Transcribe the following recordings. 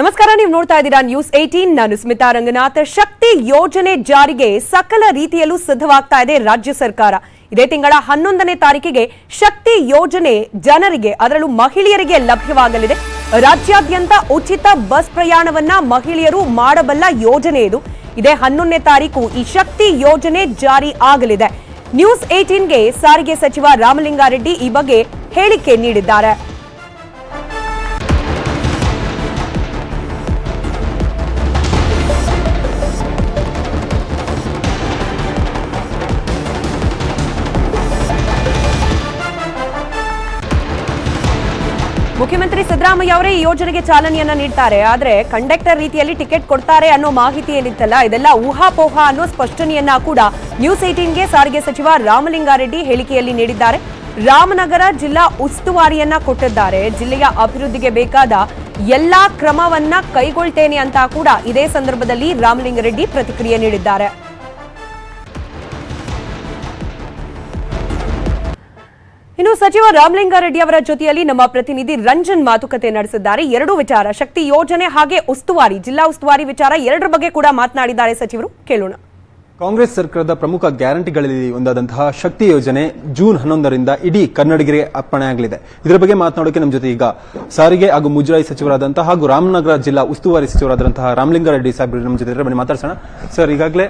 ನಮಸ್ಕಾರ, ನೀವು ನೋಡ್ತಾ ಇದ್ದೀರಾ ನ್ಯೂಸ್ ಏಟೀನ್ ನಾನು ಸ್ಮಿತಾ ರಂಗನಾಥ್. ಶಕ್ತಿ ಯೋಜನೆ ಜಾರಿಗೆ ಸಕಲ ರೀತಿಯಲ್ಲೂ ಸಿದ್ಧವಾಗ್ತಾ ಇದೆ ರಾಜ್ಯ ಸರ್ಕಾರ. ಇದೇ ತಿಂಗಳ ಹನ್ನೊಂದನೇ ತಾರೀಕಿಗೆ ಶಕ್ತಿ ಯೋಜನೆ ಜನರಿಗೆ, ಅದರಲ್ಲೂ ಮಹಿಳೆಯರಿಗೆ ಲಭ್ಯವಾಗಲಿದೆ. ರಾಜ್ಯಾದ್ಯಂತ ಉಚಿತ ಬಸ್ ಪ್ರಯಾಣವನ್ನ ಮಹಿಳೆಯರು ಮಾಡಬಲ್ಲ ಯೋಜನೆ ಇದು. ಇದೇ ಹನ್ನೊಂದನೇ ತಾರೀಕು ಈ ಶಕ್ತಿ ಯೋಜನೆ ಜಾರಿ ಆಗಲಿದೆ. ನ್ಯೂಸ್ ಏಟೀನ್ಗೆ ಸಾರಿಗೆ ಸಚಿವ ರಾಮಲಿಂಗಾರೆಡ್ಡಿ ಈ ಬಗ್ಗೆ ಹೇಳಿಕೆ ನೀಡಿದ್ದಾರೆ. ಮುಖ್ಯಮಂತ್ರಿ ಸಿದ್ದರಾಮಯ್ಯ ಅವರೇ ಈ ಯೋಜನೆಗೆ ಚಾಲನೆಯನ್ನ ನೀಡ್ತಾರೆ. ಆದ್ರೆ ಕಂಡಕ್ಟರ್ ರೀತಿಯಲ್ಲಿ ಟಿಕೆಟ್ ಕೊಡ್ತಾರೆ ಅನ್ನೋ ಮಾಹಿತಿ ಏನಿತ್ತಲ್ಲ ಇದೆಲ್ಲ ಊಹಾಪೋಹ ಅನ್ನೋ ಸ್ಪಷ್ಟನೆಯನ್ನ ಕೂಡ ನ್ಯೂಸ್ ಏಟೀನ್ಗೆ ಸಾರಿಗೆ ಸಚಿವ ರಾಮಲಿಂಗಾರೆಡ್ಡಿ ಹೇಳಿಕೆಯಲ್ಲಿ ನೀಡಿದ್ದಾರೆ. ರಾಮನಗರ ಜಿಲ್ಲಾ ಉಸ್ತುವಾರಿಯನ್ನ ಕೊಟ್ಟಿದ್ದಾರೆ. ಜಿಲ್ಲೆಯ ಅಭಿವೃದ್ಧಿಗೆ ಬೇಕಾದ ಎಲ್ಲಾ ಕ್ರಮವನ್ನ ಕೈಗೊಳ್ತೇನೆ ಅಂತ ಕೂಡ ಇದೇ ಸಂದರ್ಭದಲ್ಲಿ ರಾಮಲಿಂಗಾರೆಡ್ಡಿ ಪ್ರತಿಕ್ರಿಯೆ ನೀಡಿದ್ದಾರೆ. ಇನ್ನು ಸಚಿವ ರಾಮಲಿಂಗಾರೆಡ್ಡಿ ಅವರ ಜೊತೆಯಲ್ಲಿ ನಮ್ಮ ಪ್ರತಿನಿಧಿ ರಂಜನ್ ಮಾತುಕತೆ ನಡೆಸಿದ್ದಾರೆ. ಎರಡು ವಿಚಾರ, ಶಕ್ತಿ ಯೋಜನೆ ಹಾಗೆ ಉಸ್ತುವಾರಿ, ಜಿಲ್ಲಾ ಉಸ್ತುವಾರಿ ವಿಚಾರ ಎರಡರ ಬಗ್ಗೆ ಕೂಡ ಮಾತನಾಡಿದ್ದಾರೆ ಸಚಿವರು. ಕೇಳೋಣ. ಕಾಂಗ್ರೆಸ್ ಸರ್ಕಾರದ ಪ್ರಮುಖ ಗ್ಯಾರಂಟಿಗಳಲ್ಲಿ ಒಂದಾದಂತಹ ಶಕ್ತಿ ಯೋಜನೆ ಜೂನ್ ಹನ್ನೊಂದರಿಂದ ಇಡೀ ಕನ್ನಡಿಗರಿಗೆ ಅರ್ಪಣೆಯಾಗಲಿದೆ ಇದರ ಬಗ್ಗೆ ಮಾತನಾಡೋಕೆ ನಮ್ಮ ಜೊತೆ ಈಗ ಸಾರಿಗೆ ಹಾಗೂ ಮುಜರಾಯಿ ಸಚಿವರಾದಂತಹ ಹಾಗೂ ರಾಮನಗರ ಜಿಲ್ಲಾ ಉಸ್ತುವಾರಿ ಸಚಿವರಾದಂತಹ ರಾಮಲಿಂಗಾರೆಡ್ಡಿ ಸಾಹೇಬ್ ನಮ್ಮ ಜೊತೆ. ಬನ್ನಿ, ಮಾತಾಡ್ಸೋಣ. ಸರ್, ಈಗಾಗಲೇ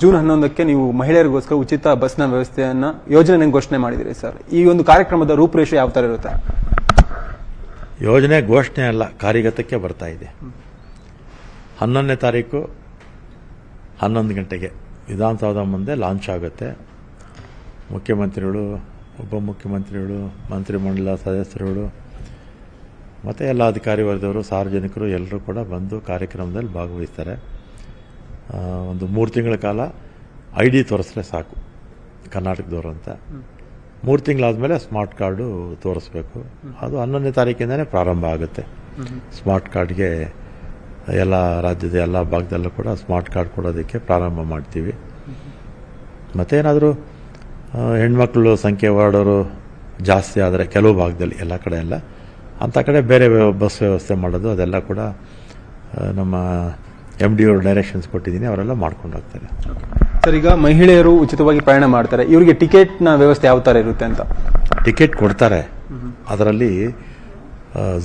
ಜೂನ್ ಹನ್ನೊಂದಕ್ಕೆ ನೀವು ಮಹಿಳೆಯರಿಗೋಸ್ಕರ ಉಚಿತ ಬಸ್ನ ವ್ಯವಸ್ಥೆಯನ್ನ ಯೋಜನೆ ಘೋಷಣೆ ಮಾಡಿದಿರಿ ಸರ್. ಈ ಒಂದು ಕಾರ್ಯಕ್ರಮದ ರೂಪುರೇಷೆ ಯಾವ ತರ ಇರುತ್ತೆ? ಯೋಜನೆ ಘೋಷಣೆ ಅಲ್ಲ, ಕಾರ್ಯಗತಕ್ಕೆ ಬರ್ತಾ ಇದೆ. ಹನ್ನೊಂದನೇ ತಾರೀಕು ಹನ್ನೊಂದು ಗಂಟೆಗೆ. ವಿಧಾನಸೌಧ ಮುಂದೆ ಲಾಂಚ್ ಆಗುತ್ತೆ. ಮುಖ್ಯಮಂತ್ರಿಗಳು, ಉಪಮುಖ್ಯಮಂತ್ರಿಗಳು, ಮಂತ್ರಿಮಂಡಲ ಸದಸ್ಯರುಗಳು, ಮತ್ತು ಎಲ್ಲ ಅಧಿಕಾರಿ ವರ್ಗದವರು, ಸಾರ್ವಜನಿಕರು, ಎಲ್ಲರೂ ಕೂಡ ಬಂದು ಕಾರ್ಯಕ್ರಮದಲ್ಲಿ ಭಾಗವಹಿಸ್ತಾರೆ. ಒಂದು ಮೂರು ತಿಂಗಳ ಕಾಲ ಐ ಡಿ ತೋರಿಸ್ರೆ ಸಾಕು ಕರ್ನಾಟಕದವರು ಅಂತ ಮೂರು ತಿಂಗಳಾದಮೇಲೆ ಸ್ಮಾರ್ಟ್ ಕಾರ್ಡು ತೋರಿಸ್ಬೇಕು. ಅದು ಹನ್ನೊಂದನೇ ತಾರೀಕಿಂದನೇ ಪ್ರಾರಂಭ ಆಗುತ್ತೆ. ಸ್ಮಾರ್ಟ್ ಕಾರ್ಡ್ಗೆ ಎಲ್ಲ ರಾಜ್ಯದ ಎಲ್ಲ ಭಾಗದಲ್ಲೂ ಕೂಡ ಸ್ಮಾರ್ಟ್ ಕಾರ್ಡ್ ಕೊಡೋದಕ್ಕೆ ಪ್ರಾರಂಭ ಮಾಡ್ತೀವಿ. ಮತ್ತೇನಾದರೂ ಹೆಣ್ಮಕ್ಳು ಸಂಖ್ಯೆ ವಾರ್ಡೋರು ಜಾಸ್ತಿ ಆದರೆ ಕೆಲವು ಭಾಗದಲ್ಲಿ ಎಲ್ಲ ಕಡೆ ಎಲ್ಲ ಅಂಥ ಕಡೆ ಬೇರೆ ಬಸ್ ವ್ಯವಸ್ಥೆ ಮಾಡೋದು ಅದೆಲ್ಲ ಕೂಡ ನಮ್ಮ ಎಂ ಡಿ ಅವರು ಡೈರೆಕ್ಷನ್ಸ್ ಕೊಟ್ಟಿದ್ದೀನಿ ಅವರೆಲ್ಲ ಮಾಡ್ಕೊಂಡು ಹೋಗ್ತಾರೆ. ಸರ್ ಈಗ ಮಹಿಳೆಯರು ಉಚಿತವಾಗಿ ಪ್ರಯಾಣ ಮಾಡ್ತಾರೆ. ಇವರಿಗೆ ಟಿಕೆಟ್ನ ವ್ಯವಸ್ಥೆ ಯಾವ ಥರ ಇರುತ್ತೆ ಅಂತ? ಟಿಕೆಟ್ ಕೊಡ್ತಾರೆ. ಅದರಲ್ಲಿ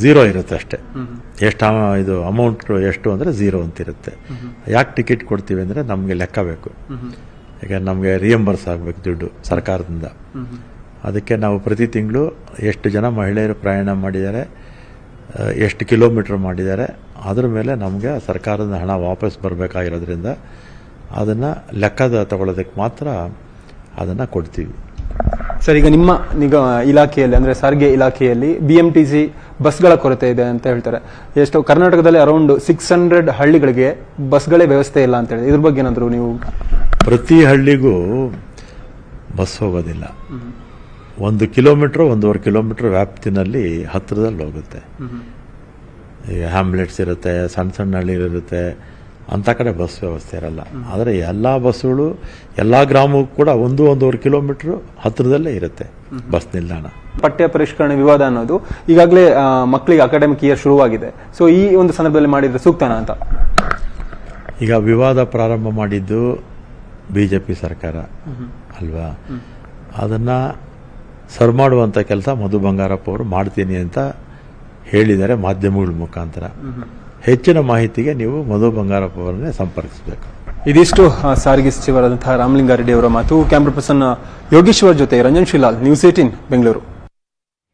ಝೀರೋ ಇರುತ್ತೆ ಅಷ್ಟೇ. ಎಷ್ಟು ಇದು ಅಮೌಂಟ್ ಎಷ್ಟು ಅಂದರೆ ಝೀರೋ ಅಂತಿರುತ್ತೆ ಯಾಕೆ ಟಿಕೆಟ್ ಕೊಡ್ತೀವಿ ಅಂದರೆ ನಮಗೆ ಲೆಕ್ಕ ಬೇಕು. ಈಗ ನಮಗೆ ರಿಯಂಬರ್ಸ್ ಆಗಬೇಕು ದುಡ್ಡು ಸರ್ಕಾರದಿಂದ. ಅದಕ್ಕೆ ನಾವು ಪ್ರತಿ ತಿಂಗಳು ಎಷ್ಟು ಜನ ಮಹಿಳೆಯರು ಪ್ರಯಾಣ ಮಾಡಿದ್ದಾರೆ ಎಷ್ಟು ಕಿಲೋಮೀಟ್ರ್ ಮಾಡಿದ್ದಾರೆ ಅದ್ರ ಮೇಲೆ ನಮಗೆ ಸರ್ಕಾರದ ಹಣ ವಾಪಸ್ ಬರಬೇಕಾಗಿರೋದ್ರಿಂದ ಅದನ್ನು ಲೆಕ್ಕದ ತಗೊಳ್ಳೋದಕ್ಕೆ ಮಾತ್ರ ಅದನ್ನು ಕೊಡ್ತೀವಿ. ಸರ್ ಈಗ ನಿಮ್ಮ ನಿಗ ಇಲಾಖೆಯಲ್ಲಿ ಅಂದರೆ ಸಾರಿಗೆ ಇಲಾಖೆಯಲ್ಲಿ ಬಿ ಎಂ ಟಿ ಸಿ ಬಸ್ಗಳ ಕೊರತೆ ಇದೆ ಅಂತ ಹೇಳ್ತಾರೆ. ಎಷ್ಟು ಕರ್ನಾಟಕದಲ್ಲಿ ಅರೌಂಡ್ ಸಿಕ್ಸ್ ಹಂಡ್ರೆಡ್ ಹಳ್ಳಿಗಳಿಗೆ ಬಸ್ಗಳೇ ವ್ಯವಸ್ಥೆ ಇಲ್ಲ ಅಂತ ಹೇಳಿ ಇದ್ರ ಬಗ್ಗೆ ಏನಾದರೂ ನೀವು ಪ್ರತಿ ಹಳ್ಳಿಗೂ ಬಸ್ ಹೋಗೋದಿಲ್ಲ. ಒಂದು ಕಿಲೋಮೀಟ್ರ್ ಒಂದೂವರೆ ಕಿಲೋಮೀಟ್ರ್ ವ್ಯಾಪ್ತಿನಲ್ಲಿ ಹತ್ತಿರದಲ್ಲಿ ಹೋಗುತ್ತೆ. ಈಗ ಹ್ಯಾಮ್ಲೆಟ್ಸ್ ಇರುತ್ತೆ ಸಣ್ಣ ಸಣ್ಣ ಹಳ್ಳಿಗಳಿರುತ್ತೆ ಅಂಥ ಕಡೆ ಬಸ್ ವ್ಯವಸ್ಥೆ ಇರಲ್ಲ. ಆದರೆ ಎಲ್ಲ ಬಸ್ಸುಗಳು ಎಲ್ಲ ಗ್ರಾಮಕ್ಕೂ ಕೂಡ ಒಂದು ಒಂದೂವರೆ ಕಿಲೋಮೀಟ್ರ್ ಹತ್ತಿರದಲ್ಲೇ ಇರುತ್ತೆ ಬಸ್ ನಿಲ್ದಾಣ. ಪಠ್ಯ ಪರಿಷ್ಕರಣೆ ವಿವಾದ ಅನ್ನೋದು ಈಗಾಗಲೇ ಮಕ್ಕಳಿಗೆ ಅಕಾಡೆಮಿಕ್ ಇಯರ್ ಶುರುವಾಗಿದೆ. ಸೊ ಈ ಒಂದು ಸಂದರ್ಭದಲ್ಲಿ ಮಾಡಿದರೆ ಸೂಕ್ತನ ಅಂತ? ಈಗ ವಿವಾದ ಪ್ರಾರಂಭ ಮಾಡಿದ್ದು ಬಿ ಜೆ ಪಿ ಸರ್ಕಾರ ಅಲ್ವಾ? ಅದನ್ನು ಸರ್ ಮಾಡುವಂಥ ಕೆಲಸ ಮಧು ಬಂಗಾರಪ್ಪ ಅವರು ಮಾಡ್ತೀನಿ ಅಂತ ಹೇಳಿದ್ದಾರೆ ಮಾಧ್ಯಮಗಳ ಮುಖಾಂತರ. ಹೆಚ್ಚಿನ ಮಾಹಿತಿಗೆ ನೀವು ಮಧು ಬಂಗಾರಪ್ಪ ಅವರನ್ನೇ ಸಂಪರ್ಕಿಸಬೇಕು. ಇದಿಷ್ಟು ಸಾರಿಗೆ ಸಚಿವರಾದಂತಹ ರಾಮಲಿಂಗಾರೆಡ್ಡಿ ಅವರ ಮಾತು. ಕ್ಯಾಮ್ರಾ ಪರ್ಸನ್ ಯೋಗೇಶ್ವರ್ ಜೊತೆ ರಂಜನ್ ಶಿಲಾಲ್ ನ್ಯೂಸ್ ಏಟೀನ್ ಬೆಂಗಳೂರು.